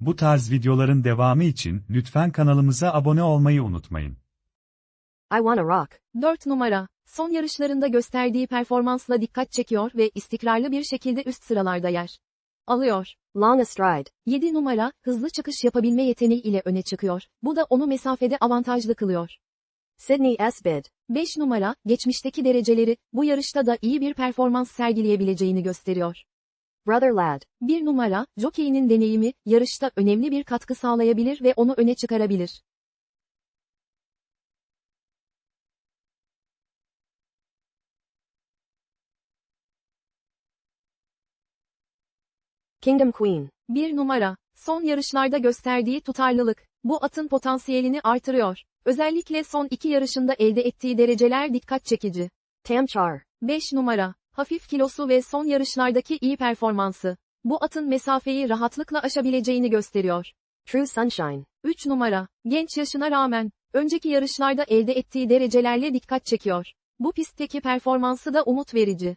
Bu tarz videoların devamı için lütfen kanalımıza abone olmayı unutmayın. I wanna rock. 4 numara, son yarışlarında gösterdiği performansla dikkat çekiyor ve istikrarlı bir şekilde üst sıralarda yer alıyor. Long astride. 7 numara, hızlı çıkış yapabilme yeteneği ile öne çıkıyor. Bu da onu mesafede avantajlı kılıyor. Sydney S. Bid. 5 numara, geçmişteki dereceleri, bu yarışta da iyi bir performans sergileyebileceğini gösteriyor. Brother Lad. 1 numara, jokeyinin deneyimi, yarışta önemli bir katkı sağlayabilir ve onu öne çıkarabilir. Kingdom Queen. 1 numara, son yarışlarda gösterdiği tutarlılık, bu atın potansiyelini artırıyor. Özellikle son iki yarışında elde ettiği dereceler dikkat çekici. Tamchar. 5 numara, hafif kilosu ve son yarışlardaki iyi performansı. Bu atın mesafeyi rahatlıkla aşabileceğini gösteriyor. True Sunshine. 3 numara, genç yaşına rağmen, önceki yarışlarda elde ettiği derecelerle dikkat çekiyor. Bu pistteki performansı da umut verici.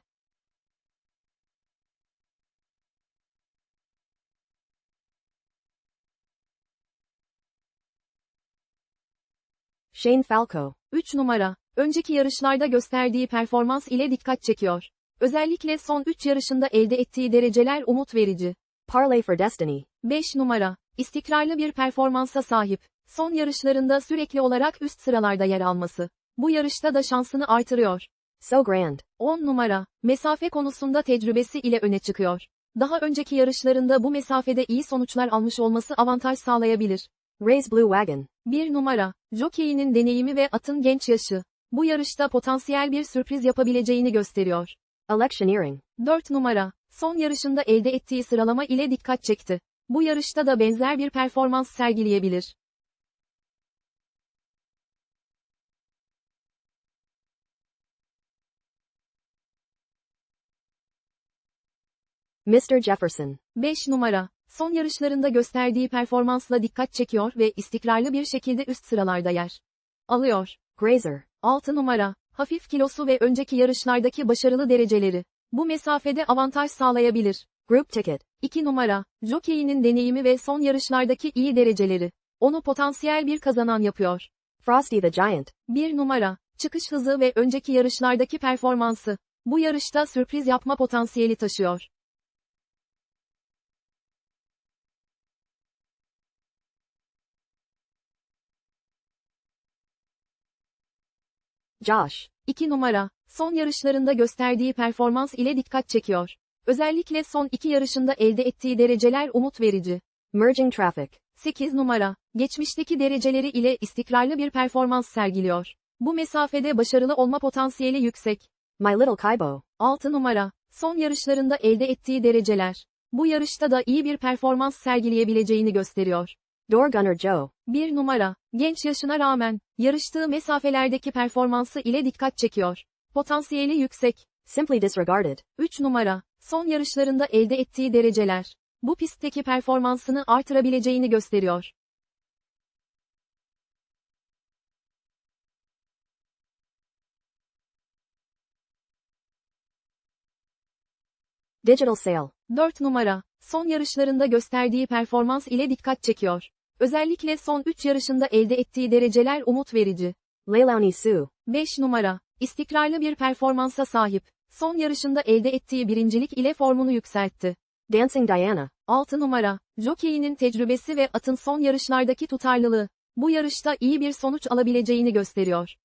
Shane Falco. 3 numara, önceki yarışlarda gösterdiği performans ile dikkat çekiyor. Özellikle son 3 yarışında elde ettiği dereceler umut verici. Parlay for Destiny. 5 numara, istikrarlı bir performansa sahip. Son yarışlarında sürekli olarak üst sıralarda yer alması. Bu yarışta da şansını artırıyor. So Grand. 10 numara, mesafe konusunda tecrübesi ile öne çıkıyor. Daha önceki yarışlarında bu mesafede iyi sonuçlar almış olması avantaj sağlayabilir. Raise Blue Wagon. 1 numara, jokeyinin deneyimi ve atın genç yaşı. Bu yarışta potansiyel bir sürpriz yapabileceğini gösteriyor. Electioneering. 4 numara, son yarışında elde ettiği sıralama ile dikkat çekti. Bu yarışta da benzer bir performans sergileyebilir. Mr. Jefferson. 5 numara, son yarışlarında gösterdiği performansla dikkat çekiyor ve istikrarlı bir şekilde üst sıralarda yer alıyor. Grazer. 6 numara, hafif kilosu ve önceki yarışlardaki başarılı dereceleri. Bu mesafede avantaj sağlayabilir. Group Ticket. 2 numara, jokeyinin deneyimi ve son yarışlardaki iyi dereceleri. Onu potansiyel bir kazanan yapıyor. Frosty the Giant. 1 numara, çıkış hızı ve önceki yarışlardaki performansı. Bu yarışta sürpriz yapma potansiyeli taşıyor. Josh. 2 numara, son yarışlarında gösterdiği performans ile dikkat çekiyor. Özellikle son iki yarışında elde ettiği dereceler umut verici. Merging Traffic. 8 numara, geçmişteki dereceleri ile istikrarlı bir performans sergiliyor. Bu mesafede başarılı olma potansiyeli yüksek. My Little Kaibo. 6 numara, son yarışlarında elde ettiği dereceler. Bu yarışta da iyi bir performans sergileyebileceğini gösteriyor. Door Gunner Joe. 1 numara, genç yaşına rağmen, yarıştığı mesafelerdeki performansı ile dikkat çekiyor. Potansiyeli yüksek. Simply Disregarded. 3 numara, son yarışlarında elde ettiği dereceler. Bu pistteki performansını artırabileceğini gösteriyor. Digital Sale. 4 numara, son yarışlarında gösterdiği performans ile dikkat çekiyor. Özellikle son 3 yarışında elde ettiği dereceler umut verici. Leilani Sue. 5 numara, istikrarlı bir performansa sahip. Son yarışında elde ettiği birincilik ile formunu yükseltti. Dancing Diana. 6 numara, jokeyinin tecrübesi ve atın son yarışlardaki tutarlılığı. Bu yarışta iyi bir sonuç alabileceğini gösteriyor.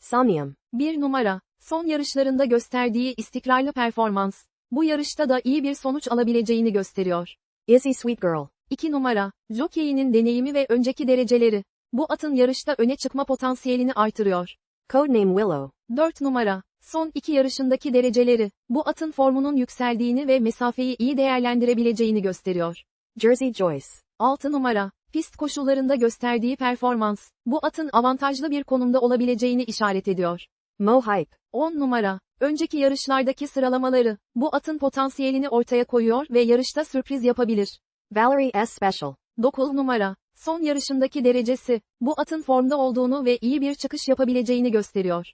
Somnium. 1 numara, son yarışlarında gösterdiği istikrarlı performans. Bu yarışta da iyi bir sonuç alabileceğini gösteriyor. Izzy Sweet Girl. 2 numara, jokeyinin deneyimi ve önceki dereceleri. Bu atın yarışta öne çıkma potansiyelini artırıyor. Codename Willow. 4 numara, son iki yarışındaki dereceleri, bu atın formunun yükseldiğini ve mesafeyi iyi değerlendirebileceğini gösteriyor. Jersey Joyce. 6 numara, pist koşullarında gösterdiği performans, bu atın avantajlı bir konumda olabileceğini işaret ediyor. Mo Hype. 10 numara, önceki yarışlardaki sıralamaları, bu atın potansiyelini ortaya koyuyor ve yarışta sürpriz yapabilir. Valerie S. Special. 9 numara, Son yarışındaki derecesi, bu atın formda olduğunu ve iyi bir çıkış yapabileceğini gösteriyor.